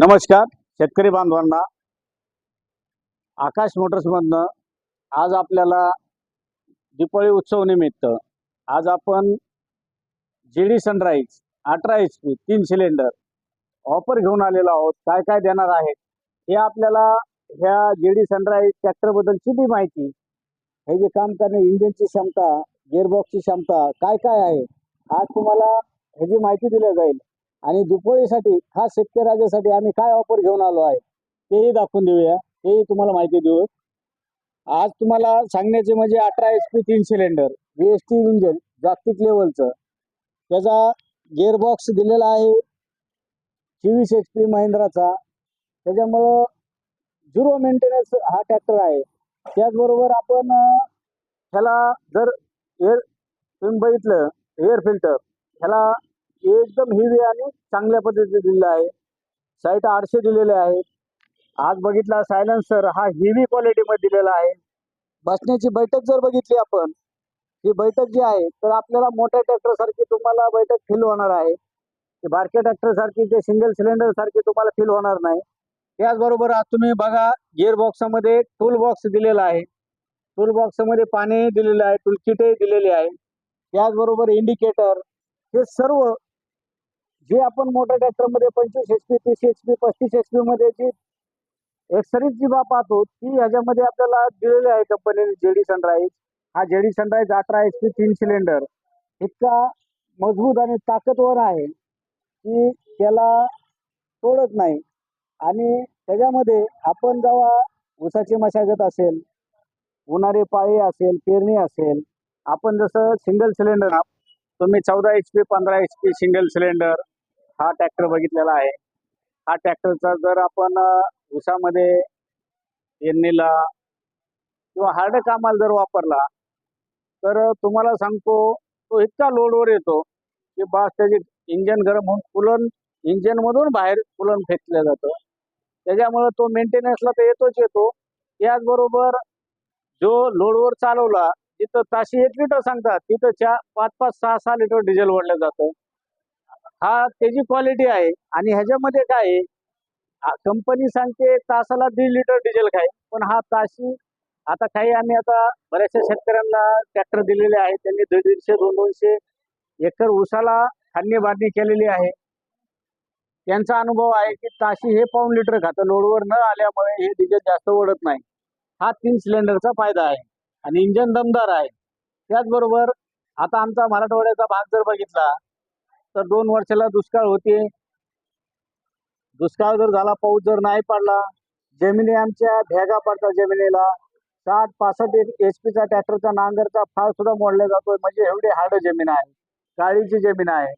नमस्कार शेतकरी बांधवांना. आकाश मोटर्समधनं आज आपल्याला दिपाळी उत्सव निमित्त आज आपण जी डी सनराईज अठरा एच पी तीन सिलेंडर ऑफर घेऊन आलेलो आहोत. काय काय देणार आहेत? हे आपल्याला ह्या जी डी सनराईज ट्रॅक्टरबद्दलची बी माहिती? हे जे काम करणे इंजिनची क्षमता गिअरबॉक्सची क्षमता काय काय आहे? आज तुम्हाला ह्याची माहिती दिली जाईल. आणि दिपोळीसाठी खास शेतकरी राजासाठी आम्ही काय ऑफर घेऊन आलो आहे तेही दाखवून देऊया. तेही तुम्हाला माहिती देऊ. आज तुम्हाला सांगण्याचे म्हणजे अठरा एच पी तीन cylinder V S T engine जागतिक लेवलचं त्याचा गिअरबॉक्स दिलेला आहे चोवीस एच पी महिंद्राचा. त्याच्यामुळं झिरो मेंटेनन्स हा ट्रॅक्टर आहे. त्याचबरोबर आपण ह्याला जर एअर तुम्ही बघितलं एअर फिल्टर ह्याला एकदम हिवी आणि चांगल्या पद्धतीने दिलेलं आहे. साईट आठशे दिलेले आहे आज बघितला सायलेन्सर हा हेवी क्वालिटीमध्ये दिलेला आहे. बसण्याची बैठक जर बघितली आपण ही बैठक जी आहे तर आपल्याला मोठ्या ट्रॅक्टर सारखी तुम्हाला बैठक फील होणार आहे. बारक्या ट्रॅक्टर सारखी ते सिंगल सिलेंडर सारखी तुम्हाला फील होणार नाही. त्याचबरोबर आज तुम्ही बघा गिअर बॉक्समध्ये टूल बॉक्स दिलेला आहे. टूल बॉक्समध्ये पाणी दिलेलं आहे टूलकिटही दिलेली आहे. त्याचबरोबर इंडिकेटर हे सर्व जे आपण मोठ्या ट्रॅक्टरमध्ये पंचवीस एच पी तीस एच पी पस्तीस एच पी मध्ये जी एक्सरीज जी बाब पाहतो ती ह्याच्यामध्ये आपल्याला दिलेली आहे कंपनीने जेडी सनराईज हा जेडी सनराईज अठरा एच पी तीन सिलेंडर इतका मजबूत आणि ताकदवर आहे की त्याला तोडत नाही. आणि त्याच्यामध्ये आपण जेव्हा ऊसाची मशागत असेल उन्हाळी पाळी असेल पेरणी असेल आपण जसं सिंगल सिलेंडर तुम्ही चौदा एच पी पंधरा एच पी सिंगल सिलेंडर हा ट्रॅक्टर बघितलेला आहे. हा ट्रॅक्टरचा जर आपण उसामध्ये ऊसामध्ये किंवा हार्ड कामाला जर वापरला तर तुम्हाला सांगतो तो इतका लोडवर येतो की बास त्याचे इंजन गरम होऊन कुलन इंजनमधून बाहेर कुलन फेकलं जातं. त्याच्यामुळं तो मेंटेनन्सला तर येतोच येतो. त्याचबरोबर जो लोडवर चालवला तिथं ताशी एक लिटर सांगतात तिथं चार पाच पाच सहा सहा लिटर डिझेल ओढलं जातं. हा त्याची क्वालिटी आहे. आणि ह्याच्यामध्ये काय आहे? कंपनी सांगते तासाला दीड लिटर डिझेल खाय पण हा ताशी आता काही आम्ही आता बऱ्याचशा शेतकऱ्यांना ट्रॅक्टर दिलेले आहेत त्यांनी दीड दीडशे दोन दोनशे एकर ऊसाला खांदी बांधणी केलेली आहे. त्यांचा अनुभव आहे की ताशी हे पाऊन लिटर खातं. लोडवर न आल्यामुळे हे डिझेल जास्त ओढत नाही. हा तीन सिलेंडरचा फायदा आहे. आणि इंजन दमदार आहे. त्याचबरोबर आता आमचा मराठवाड्याचा भाग जर बघितला तर दोन वर्षाला दुष्काळ होते. दुष्काळ जर झाला पाऊस जर नाही पडला जमिनी आमच्या भेगा पडतात जमिनीला. साठ पासष्ट एच पीचा ट्रॅक्टरचा नांगरचा फाळ सुद्धा मोडला जातोय. म्हणजे एवढी हार्ड जमीन आहे. काळीची जमीन आहे.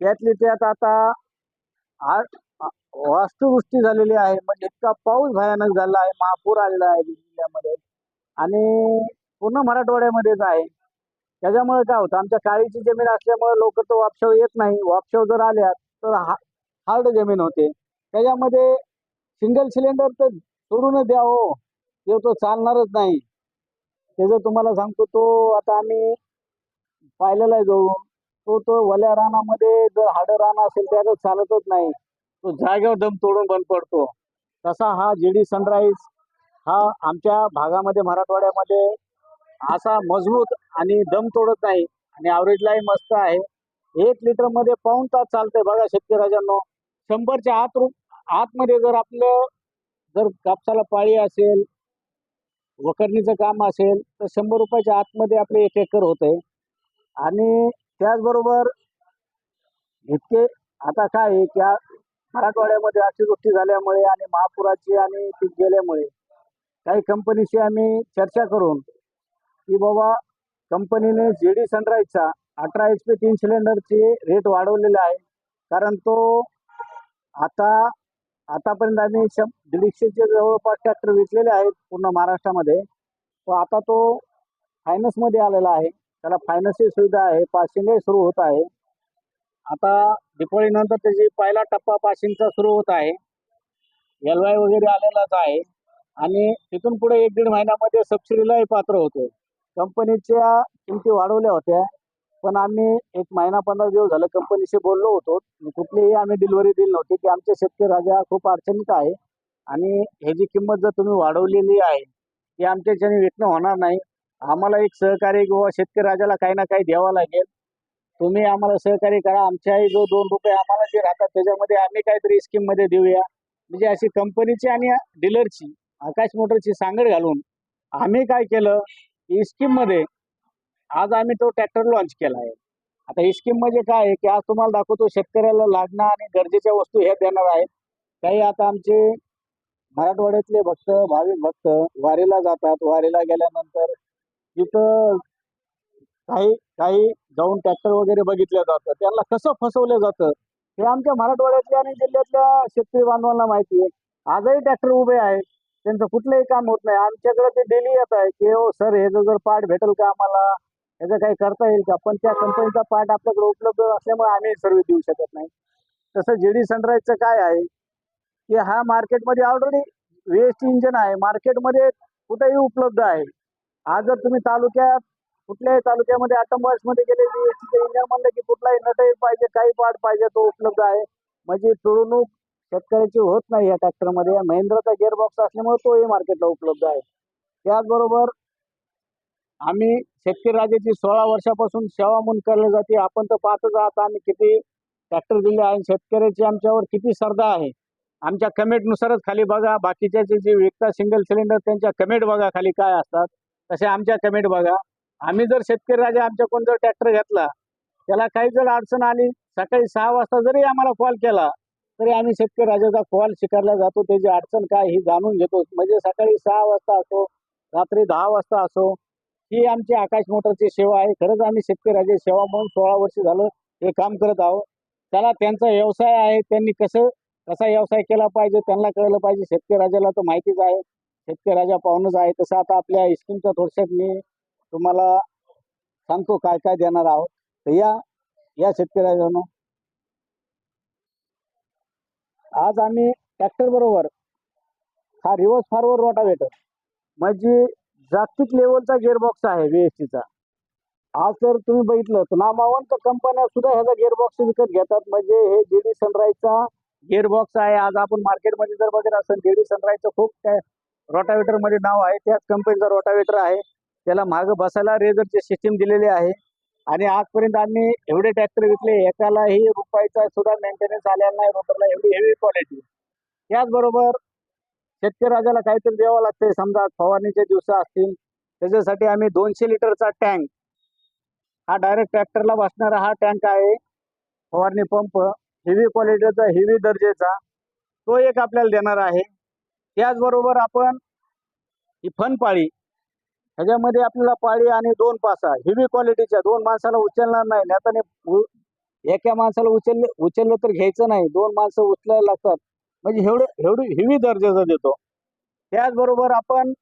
त्यातली त्यात आता वास्तुवृष्टी झालेली आहे. म्हणजे इतका पाऊस भयानक झाला आहे. महापूर आलेला आहे जिल्ह्यामध्ये. आणि पूर्ण मराठवाड्यामध्येच आहे. त्याच्यामुळे काय होतं? आमच्या काळीची जमीन असल्यामुळे लोक तो वापशाव येत नाही. वापशाव जर आल्या तर हा हार्ड जमीन होते. त्याच्यामध्ये सिंगल सिलेंडर तर सोडूनच द्या हो. ते तो चालणारच नाही. त्याचं तुम्हाला सांगतो तो आता आम्ही पाहिलेला आहे जाऊन तो तो वल्या रानामध्ये जर हार्ड रान असेल त्याला चालतच नाही. तो जागेवर दम तोडून बंद पडतो. तसा हा जी डी सनराईज हा आमच्या भागामध्ये मराठवाड्यामध्ये असा मजबूत आणि दम तोडत नाही आणि ॲव्हरेजलाही मस्त आहे. एक लिटरमध्ये पाऊण तास चालतंय बघा शेतकरी राजांनो. शंभरच्या आत रु आतमध्ये जर आपलं जर कापसाला पाळी असेल वखरणीचं काम असेल तर शंभर रुपयाच्या आतमध्ये आपले एक एकर होते आणि त्याचबरोबर इतके आता काय आहे की मराठवाड्यामध्ये मराठवाड्यामध्ये अतिवृष्टी झाल्यामुळे आणि महापुराची आणि पीक गेल्यामुळे काही कंपनीशी आम्ही चर्चा करून की बाबा कंपनीने जे डी सनराईजचा अठरा एच पी तीन सिलेंडरचे रेट वाढवलेले आहे. कारण तो आता आतापर्यंत आम्ही शं दीडशेचे जवळपास ट्रॅक्टर विकलेले आहेत पूर्ण महाराष्ट्रामध्ये. तो आता तो फायनान्समध्ये आलेला आहे. त्याला फायनान्सची सुविधा आहे. पासिंगही सुरू होत आहे. आता दिपाळीनंतर त्याची पहिला टप्पा पासिंगचा सुरू होत आहे. एल वाय वगैरे आलेलाच आहे. आणि तिथून पुढे एक दीड महिन्यामध्ये सबसिडीलाही पात्र होतो कंपनीच्या किमती वाढवल्या होत्या. पण आम्ही एक महिना पंधरा दिवस झालं कंपनीशी बोललो होतो. कुठलीही आम्ही डिलिव्हरी दिली नव्हती की आमचे शेतकरी राजा खूप अडचणीत आहे. आणि ह्याची किंमत जर तुम्ही वाढवलेली आहे ती आमच्याच्याने विकणं होणार नाही. आम्हाला एक सहकार्य किंवा शेतकरी राजाला काही ना काही द्यावं लागेल. तुम्ही आम्हाला सहकार्य करा. आमच्याही जो दोन रुपये आम्हाला जे राहतात त्याच्यामध्ये आम्ही काहीतरी स्कीममध्ये देऊया. म्हणजे अशी कंपनीची आणि डीलरची आकाश मोटरची सांगड घालून आम्ही काय केलं? स्कीम स्कीममध्ये आज आम्ही तो ट्रॅक्टर लॉन्च केला आहे. आता ही स्कीम म्हणजे काय आहे की आज तुम्हाला दाखवतो शेतकऱ्याला लागणं आणि गरजेच्या वस्तू हे देणार आहेत. काही आता आमचे मराठवाड्यातले भक्त भाविक भक्त वारीला जातात. वारीला गेल्यानंतर तिथं काही काही जाऊन ट्रॅक्टर वगैरे बघितलं जातं. त्यांना कसं फसवलं जातं हे आमच्या मराठवाड्यातल्या आणि जिल्ह्यातल्या शेतकरी बांधवांना माहिती आहे. आजही ट्रॅक्टर उभे आहेत. त्यांचं कुठलंही काम होत नाही. आमच्याकडे ते डेली येत आहे की हो सर हे जर पार्ट भेटेल का आम्हाला? याचं काही करता येईल का? पण त्या कंपनीचा पार्ट आपल्याकडे उपलब्ध असल्यामुळे आम्ही सर्व्हिस देऊ शकत नाही. तसं जे डी सनराईजचं काय आहे की हा मार्केटमध्ये ऑलरेडी वेस्ट इंजन आहे. मार्केटमध्ये कुठेही उपलब्ध आहे. आज जर तुम्ही तालुक्यात कुठल्याही तालुक्यामध्ये मध्ये गेले बीएसटीचं इंजन म्हणलं की कुठलाही नटही पाहिजे काही पार्ट पाहिजे तो उपलब्ध आहे. म्हणजे तुळवणूक शेतकऱ्याची होत नाही या ट्रॅक्टरमध्ये. महिंद्राचा गिअरबॉक्स असल्यामुळे तोही मार्केटला उपलब्ध आहे. त्याचबरोबर आम्ही शेतकरी राजाची सोळा वर्षापासून सेवा म्हणून केली जाते. आपण तर पाहतच आहात आम्ही किती ट्रॅक्टर दिले आहे. शेतकऱ्याची आमच्यावर किती श्रद्धा आहे. आमच्या कमेंटनुसारच खाली बघा. बाकीच्या जे जे विकता सिंगल सिलेंडर त्यांच्या कमेंट बघा खाली काय असतात. तसे आमच्या कमेंट बघा. आम्ही जर शेतकरी राजा आमच्याकडून जर ट्रॅक्टर घेतला त्याला काही जर अडचण आली सकाळी सहा वाजता जरी आम्हाला कॉल केला तरी आम्ही शेतकरी राजाचा कॉल शिकारला जातो. त्याची अडचण काय ही जाणून घेतो. म्हणजे सकाळी सहा वाजता असो रात्री दहा वाजता असो ही आमची आकाश मोटरची सेवा आहे. खरंच आम्ही शेतकरी राजा सेवा म्हणून सोळा वर्ष झालं हे काम करत आहोत. त्याला त्यांचा व्यवसाय आहे. त्यांनी कसं कसा व्यवसाय केला पाहिजे त्यांना कळलं पाहिजे. शेतकरी राजाला तर माहितीच आहे. शेतकरी राजा पाहूनच आहे. तसं आता आपल्या स्कीमच्या थोडक्यात मी तुम्हाला सांगतो काय काय देणार आहोत. तर या या शेतकरी राजानो आज आम्ही ट्रॅक्टर बरोबर हा रिव्हर्स फॉरवर्ड रोटावेटर म्हणजे जागतिक लेवलचा गिअरबॉक्स आहे वी एस टीचा आज जर तुम्ही बघितलं तर नामावंत कंपन्या सुद्धा ह्याचा गिअरबॉक्स विकत घेतात. म्हणजे हे जे डी सनराईजचा गिअरबॉक्स आहे. आज आपण मार्केटमध्ये जर बघत असेल जे डी सनराईजचं खूप काय नाव आहे. त्याच कंपनीचा रोटावेटर आहे. त्याला मागं बसायला रेझरची सिस्टीम दिलेली आहे. आणि आजपर्यंत आम्ही एवढे ट्रॅक्टर विकले एकालाही रुपयाचा सुद्धा मेंटेनन्स आलेला नाही रोटरला एवढी हेवी क्वालिटी त्याचबरोबर शेतकरी राजाला काहीतरी द्यावं लागते समजा फवारणीचे दिवस असतील त्याच्यासाठी आम्ही दोनशे लिटरचा टँक हा डायरेक्ट ट्रॅक्टरला बसणारा हा टँक आहे फवारणी पंप हेवी क्वालिटीचा हेवी दर्जेचा. तो एक आपल्याला देणार आहे. त्याचबरोबर आपण ही फनपाळी ह्याच्यामध्ये आपल्याला पाळी आणि दोन पासा हेवी क्वालिटीच्या दोन माणसाला उचलणार नाही. नाहीतर एका माणसाला उचलले उचललं तर घ्यायचं नाही. दोन माणसं उचलायला लागतात. म्हणजे एवढं एवढी हेवी दर्जाचा देतो. त्याचबरोबर आपण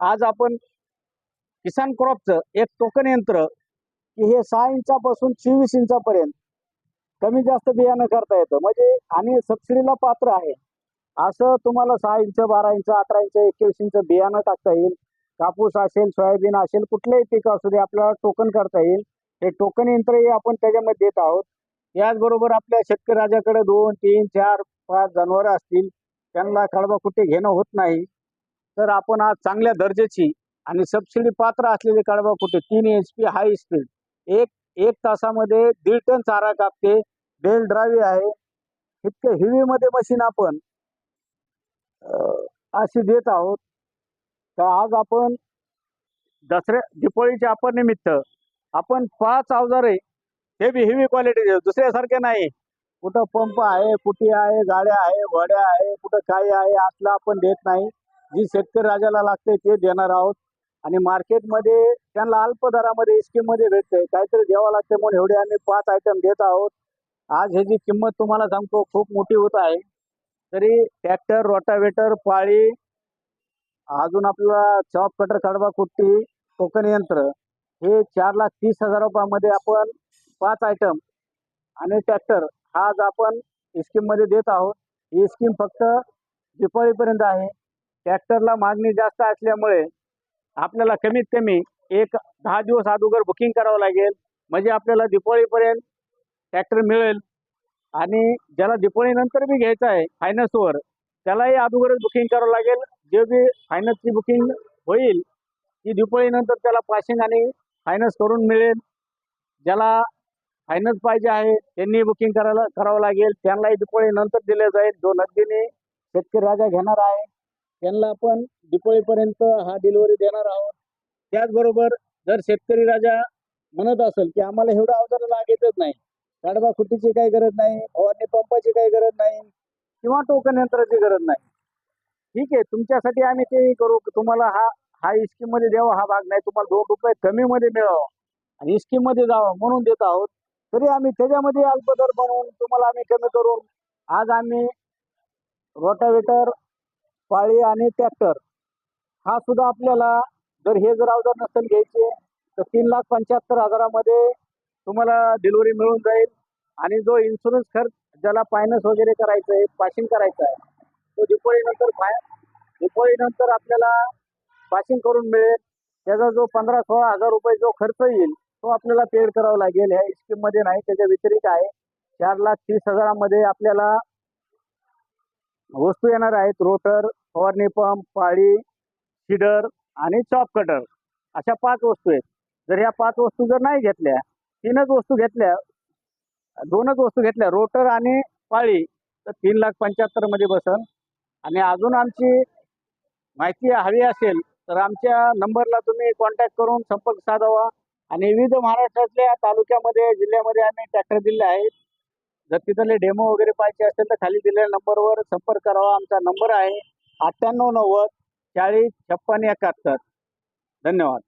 आज आपण किसान क्रॉपचं एक टोकन यंत्र की हे सहा इंचापासून चोवीस इंचापर्यंत कमी जास्त बियाणं करता येतं. म्हणजे आणि सबसिडीला पात्र आहे. असं तुम्हाला सहा इंच बारा इंच अठरा इंच एकवीस इंच बियाणं टाकता येईल. कापूस असेल सोयाबीन असेल कुठलंही पीक असू दे आपल्याला टोकन करता येईल. हे टोकन यंत्रही आपण त्याच्यामध्ये देत आहोत. याचबरोबर आपल्या शेतकरी राजाकडे दोन तीन चार पाच जनावरं असतील त्यांना खळबा कुठे घेणं होत नाही. तर आपण आज चांगल्या दर्जाची आणि सबसिडी पात्र असलेली कडबा कुठे? तीन एच पी हाय स्पीड एक एक तासामध्ये दीड टन चारा कापते बेल ड्रावी आहे. इतकं हिवीमध्ये मशीन आपण अशी देत आहोत. तर आज आपण दसऱ्या दिपाळीच्या आपण निमित्त आपण पाच अवजारे हे बी हेवी क्वालिटीचे दुसऱ्यासारखे नाही. कुठं पंप आहे कुटी आहे गाड्या आहे वड्या आहे कुठं काय आहे असलं आपण देत नाही. जी शेतकरी राजाला लागते ते देणार आहोत. आणि मार्केटमध्ये त्यांना अल्प दरामध्ये स्कीममध्ये भेटते. काहीतरी द्यावं लागते म्हणून एवढे आम्ही पाच आयटम देत आहोत. आज ह्याची किंमत तुम्हाला सांगतो खूप मोठी होत आहे. तरी ट्रॅक्टर रोटावेटर पाळी अजून आपल्याला चॉप कटर कडवा कुट्टी कोकण यंत्र हे चार लाख तीस हजार रुपयामध्ये आपण पाच आयटम आणि ट्रॅक्टर हा आज आपण स्कीममध्ये देत आहोत. ही स्कीम फक्त दिपाळीपर्यंत आहे. ट्रॅक्टरला मागणी जास्त असल्यामुळे आपल्याला कमीत कमी एक दहा दिवस अगोदर बुकिंग करावं लागेल. म्हणजे आपल्याला दिपाळीपर्यंत ट्रॅक्टर मिळेल आणि ज्याला दिपाळीनंतर बी घ्यायचं आहे फायनान्सवर त्यालाही अगोदरच बुकिंग करावं लागेल. जे बी फायनान्सची बुकिंग होईल ती दिपावळीनंतर त्याला पासिंग आणि फायनान्स करून मिळेल. ज्याला फायनान्स पाहिजे आहे त्यांनी बुकिंग करायला करावं लागेल. त्यांनाही दिपावळीनंतर दिले जाईल. जो नगदीने शेतकरी राजा घेणार आहे त्यांना आपण दिपावळीपर्यंत हा डिलिव्हरी देणार आहोत. त्याचबरोबर जर शेतकरी राजा म्हणत असेल की आम्हाला एवढं अवजार लागतच नाही गाडबा खुटीची काही गरज नाही फवारणी पंपाची काही गरज नाही किंवा टोकन यंत्राची गरज नाही ठीक आहे तुमच्यासाठी आम्ही ते करू. तुम्हाला हा हा मध्ये द्यावा हा भाग नाही. तुम्हाला दोन रुपये कमी मध्ये मिळावा. आणि मध्ये जावं म्हणून देत आहोत. तरी आम्ही त्याच्यामध्ये अल्पदर बनवून तुम्हाला आम्ही कमी करून आज आम्ही रोटावेटर पाळी आणि ट्रॅक्टर हा सुद्धा आपल्याला जर हे जर अवजार नसेल घ्यायचे तर तीन लाख पंच्याहत्तर हजारामध्ये तुम्हाला डिलिव्हरी मिळून जाईल. आणि जो इन्शुरन्स खर्च ज्याला फायनान्स वगैरे करायचं आहे पासिंग करायचं आहे तो दिपावळीनंतर बाहेर दिपावळीनंतर आपल्याला पासिंग करून मिळेल. त्याचा जो पंधरा सोळा हजार रुपये जो खर्च येईल तो आपल्याला पेड करावा लागेल. ह्या स्कीममध्ये नाही त्याच्या व्यतिरिक्त आहे. चार लाख तीस हजारामध्ये आपल्याला वस्तू येणार आहेत. रोटर फवारणी पंप पाळी सिडर आणि चॉप कटर अशा पाच वस्तू आहेत. जर ह्या पाच वस्तू जर नाही घेतल्या तीनच वस्तू घेतल्या दोनच वस्तू घेतल्या रोटर आणि पाळी तर तीन लाख पंच्याहत्तरमध्ये बसन. आणि अजून आमची माहिती हवी असेल तर आमच्या नंबरला तुम्ही कॉन्टॅक्ट करून संपर्क साधावा. आणि विविध महाराष्ट्रातल्या तालुक्यामध्ये जिल्ह्यामध्ये आम्ही ट्रॅक्टर दिले आहेत. जर तिथले डेमो वगैरे पाहिजे असेल तर खाली दिलेल्या नंबरवर संपर्क करावा. आमचा नंबर आहे अठ्ठ्याण्णव नव्वद चाळीस छप्पन एकाहत्तर. धन्यवाद.